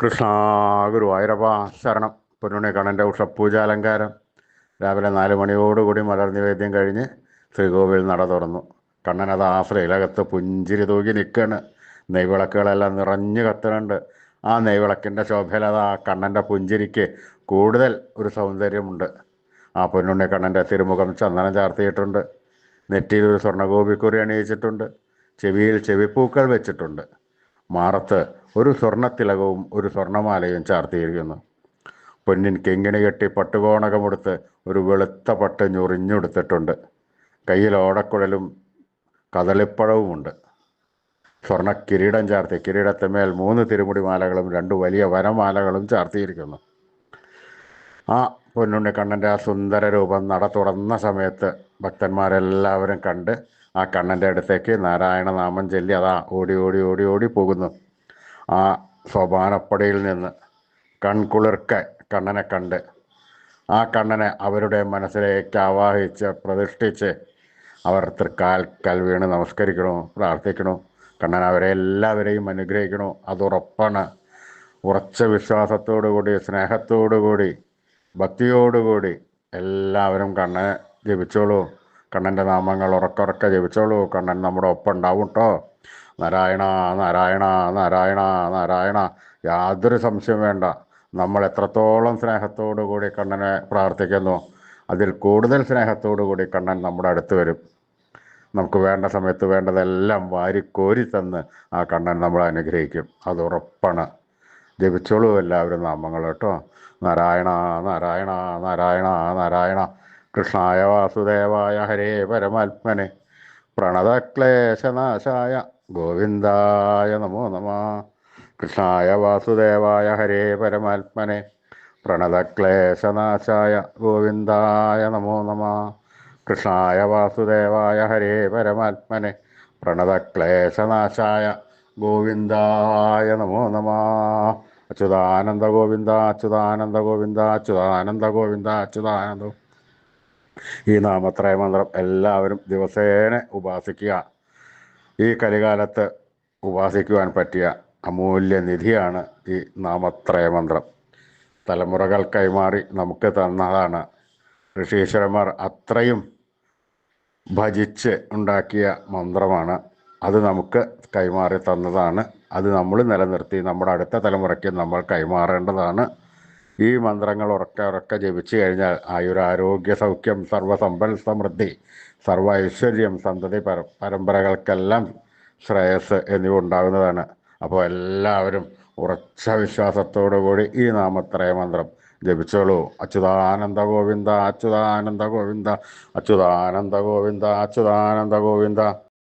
കൃഷ്ണ ഗുരുവായൂരപ്പ ശരണം. പൊന്നുണ്ണി കണ്ണന്റെ ഉഷപ്പൂജാലങ്കാരം രാവിലെ നാല് മണിയോടുകൂടി മലർ നിവേദ്യം കഴിഞ്ഞ് ശ്രീകോവിൽ നട തുറന്നു. കണ്ണനത് ആശ്രയിലകത്ത് പുഞ്ചിരി തൂകി നിൽക്കുകയാണ്. നെയ്വിളക്കുകളെല്ലാം നിറഞ്ഞു കത്തുന്നുണ്ട്. ആ നെയ്വിളക്കിന്റെ ശോഭയിൽ അത് ആ കണ്ണന്റെ പുഞ്ചിരിക്ക് കൂടുതൽ ഒരു സൗന്ദര്യമുണ്ട്. ആ പൊന്നുണ്ണി കണ്ണന്റെ തിരുമുഖം ചന്ദനം ചാർത്തിയിട്ടുണ്ട്. നെറ്റിയിൽ ഒരു സ്വർണഗോപിക്കുറി അണിയിച്ചിട്ടുണ്ട്. ചെവിയിൽ ചെവിപ്പൂക്കൾ വെച്ചിട്ടുണ്ട്. മാറത്ത് ഒരു സ്വർണത്തിലകവും ഒരു സ്വർണമാലയും ചാർത്തിയിരിക്കുന്നു. പൊന്നിൻ കിങ്ങിണി കെട്ടി പട്ടുകോണകമെടുത്ത് ഒരു വെളുത്ത പട്ട് ഞൊറിഞ്ഞെടുത്തിട്ടുണ്ട്. കയ്യിൽ ഓടക്കുഴലും കദളിപ്പഴവുമുണ്ട്. സ്വർണ കിരീടം ചാർത്തി കിരീടത്തിന്മേൽ മൂന്ന് തിരുമുടി മാലകളും രണ്ട് വലിയ വനമാലകളും ചാർത്തിയിരിക്കുന്നു. ആ പൊന്നുണ്ണി കണ്ണന്റെ ആ സുന്ദര രൂപം നട തുറന്ന സമയത്ത് ഭക്തന്മാരെല്ലാവരും കണ്ട് ആ കണ്ണന്റെ അടുത്തേക്ക് നാരായണ നാമം ചൊല്ലി അതാ ഓടി ഓടി ഓടി ഓടി പോകുന്നു. ആ സോപാനപ്പടിയിൽ നിന്ന് കൺകുളിർക്ക കണ്ണനെ കണ്ട് ആ കണ്ണനെ അവരുടെ മനസ്സിലേക്ക് ആവാഹിച്ച് പ്രതിഷ്ഠിച്ച് അവർ തൃക്കാൽക്കൽ വീണ് നമസ്കരിക്കണോ പ്രാർത്ഥിക്കണോ. കണ്ണൻ അവരെ എല്ലാവരെയും അനുഗ്രഹിക്കണോ. അതുറപ്പാണ്. ഉറച്ച വിശ്വാസത്തോടു കൂടി സ്നേഹത്തോടു സ്നേഹത്തോടുകൂടി ഭക്തിയോടുകൂടി എല്ലാവരും കണ്ണെ ജപിച്ചോളൂ. കണ്ണന്റെ നാമങ്ങൾ ഉറക്കുറക്കെ ജപിച്ചോളൂ. കണ്ണൻ നമ്മുടെ ഒപ്പം ഉണ്ടാവും കേട്ടോ നാരായണ നാരായണ നാരായണ നാരായണ. യാതൊരു സംശയം വേണ്ട. നമ്മൾ എത്രത്തോളം സ്നേഹത്തോടു കൂടി കണ്ണനെ പ്രാർത്ഥിക്കുന്നു. അതിൽ കൂടുതൽ സ്നേഹത്തോടു കൂടി കണ്ണൻ നമ്മുടെ അടുത്ത് വരും. നമുക്ക് വേണ്ട സമയത്ത് വേണ്ടതെല്ലാം വാരിക്കോരി തന്ന് ആ കണ്ണൻ നമ്മളെ അനുഗ്രഹിക്കും. അത് ഉറപ്പാണ്. ജപിച്ചോളൂ എല്ലാവരും നാമങ്ങൾ കേട്ടോ. നാരായണ നാരായണ നാരായണ നാരായണ. കൃഷ്ണായ വാസുദേവായ ഹരേ പരമാത്മനെ. പ്രണതക്ലേശനാശായ ഗോവിന്ദായ നമോ നമ. കൃഷ്ണായ വാസുദേവായ ഹരേ പരമാത്മനെ. പ്രണതക്ലേശനാശായ ഗോവിന്ദായ നമോ നമ. കൃഷ്ണായ വാസുദേവായ ഹരേ പരമാത്മനെ. പ്രണതക്ലേശനാശായ ഗോവിന്ദായ നമോ നമ. അച്യുതാനന്ദ ഗോവിന്ദ അച്യുതാനന്ദ ഗോവിന്ദ അച്യുതാനന്ദ. ഗോവിന്ദ അച്യുതാനന്ദ ഈ നാമത്രയ മന്ത്രം എല്ലാവരും ദിവസേന ഉപാസിക്കുക. ഈ കലികാലത്ത് ഉപാസിക്കുവാൻ പറ്റിയ അമൂല്യ നിധിയാണ് ഈ നാമത്രയ മന്ത്രം തലമുറകൾ കൈമാറി നമുക്ക് തന്നതാണ്. ഋഷീശ്വരന്മാർ അത്രയും ഭജിച്ച് ഉണ്ടാക്കിയ മന്ത്രമാണ്. അത് നമുക്ക് കൈമാറി തന്നതാണ്. അത് നമ്മൾ നിലനിർത്തി നമ്മുടെ അടുത്ത തലമുറയ്ക്ക് നമ്മൾ കൈമാറേണ്ടതാണ്. ഈ മന്ത്രങ്ങൾ ഉറക്കെ ഉറക്കെ ജപിച്ചു കഴിഞ്ഞാൽ ആയുരാരോഗ്യ സൗഖ്യം സർവസമ്പൽ സമൃദ്ധി സർവ ഐശ്വര്യം സന്തതി പര പരമ്പരകൾക്കെല്ലാം ശ്രേയസ് എന്നിവ ഉണ്ടാകുന്നതാണ്. അപ്പോൾ എല്ലാവരും ഉറച്ച വിശ്വാസത്തോടു കൂടി ഈ നാമത്രയ മന്ത്രം ജപിച്ചോളൂ. അച്യുതാനന്ദ ഗോവിന്ദ അച്യുതാനന്ദ ഗോവിന്ദ അച്യുതാനന്ദ ഗോവിന്ദ അച്യുതാനന്ദ ഗോവിന്ദ.